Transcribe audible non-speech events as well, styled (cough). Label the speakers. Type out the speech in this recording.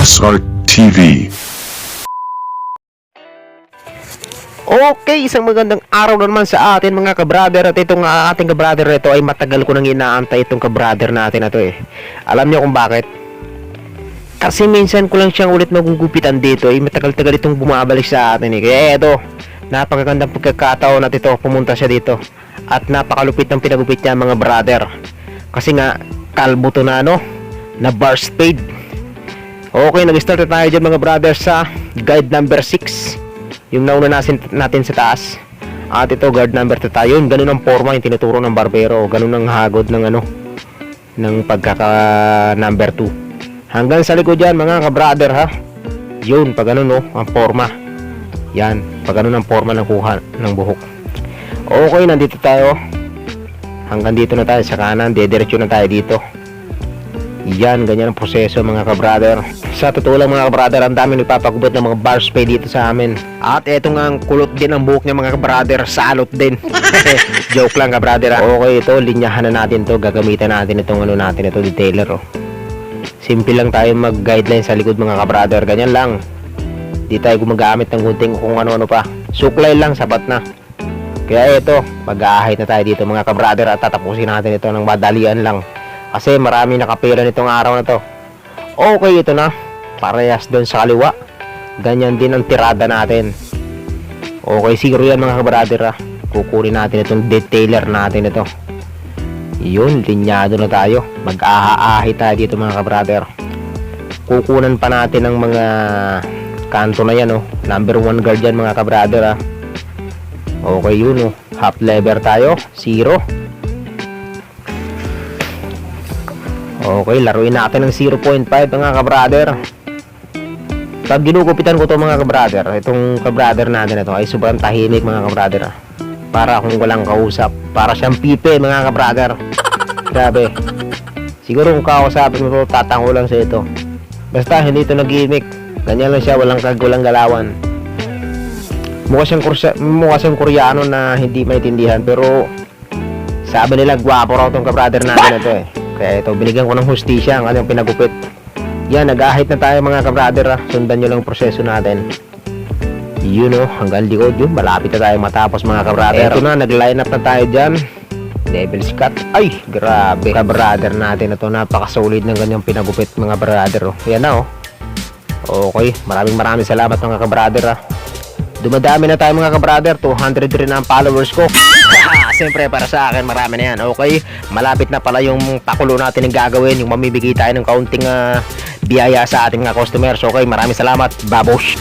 Speaker 1: SR TV.
Speaker 2: Okay, isang magandang araw na naman sa atin mga kabrader at itong uh, ating kabrader na ito ay matagal ko nang inaantay itong kabrader natin na to eh. Alam niyo kung bakit? Kasi minsan ko lang siyang ulit magugupitan dito eh. Matagal-tagal itong bumabalik sa atin eh. Kaya ito, napakagandang pagkakataon at ito, pumunta siya dito. At napakalupit ng pinagupit niya mga brother. Kasi nga, kalbo to na ano, na bar spade. Okay, nag-start na tayo dyan mga brother sa guide number 6 yung nauna natin, natin sa taas. At ito guard number 2 tayo. Yun ganun ang forma yung tinuturo ng barbero. Ganun ang hagod ng ano ng pagkaka number 2 hanggang sa likod yan mga kabrader ha? Yun pag ganun no ang forma. Yan pag ganun ang forma ng kuha ng buhok. Okay nandito tayo. Hanggang dito na tayo sa kanan dediretso na tayo dito yan, ganyan ang proseso mga kabrader. Sa totoo lang mga kabrader, ang dami nagpapagubot ng mga bar spray dito sa amin. At eto nga ang kulot din ang buhok niya mga kabrader, salot din. (laughs) Joke lang kabrader. ah. Okay, ito, linyahan na natin to Gagamitan natin itong ano natin, ito detailer oh. Simple lang tayo mag-guideline sa likod mga kabrader. Ganyan lang. Di tayo gumagamit ng gunting kung ano-ano pa. Suklay lang, sapat na. Kaya ito, mag-aahit na tayo dito mga kabrader at tatapusin natin ito ng madalian lang. Kasi marami nakapira nitong araw na to. Okay ito na. Parehas doon sa kaliwa. Ganyan din ang tirada natin. Okay siguro yan mga kabrader ah. Kukunin natin itong detailer natin ito. Yun, linyado na tayo. Mag-ahaahi tayo dito mga kabrader. Kukunan pa natin ng mga kanto na yan oh. Number 1 guard yan mga kabrader ah. Okay yun oh. Half lever tayo. Zero. Okay, laruin natin ng 0.5 mga kabrader. Pag ginugupitan ko to mga kabrader, itong kabrader natin ito ay sobrang tahimik mga kabrader. ah. Para kung walang kausap, para siyang pipe mga kabrader. (laughs) Grabe. Siguro kung kausapin mo to, tatango lang sa ito. Basta hindi ito nag-gimmick. Ganyan lang siya, walang kag, walang galawan. Mukha siyang, kursa, mukha siyang koreano na hindi maintindihan pero sabi nila gwapo raw tong kabrader natin na to eh. Kaya ito, binigyan ko ng hustisya ang kanyang pinagupit. Yan, nag-ahit na tayo mga kabrader ha. Sundan nyo lang ang proseso natin. Yun o, hanggang likod yun. Malapit na tayo matapos mga kabrader. Ito na, nag-line up na tayo dyan. Devil's Cut. Ay, grabe. Kabrader natin na to. Napaka-solid ng ganyang pinagupit mga brother. Oh. Yan na oh. Okay, maraming maraming salamat mga kabrader ha. Dumadami na tayo mga kabrader. 200 rin ang followers ko. Siyempre para sa akin marami na yan. Okay, malapit na pala yung pakulo natin yung gagawin. Yung mamibigay tayo ng kaunting ah, biyaya sa ating mga customers. Okay, maraming salamat. Babosh.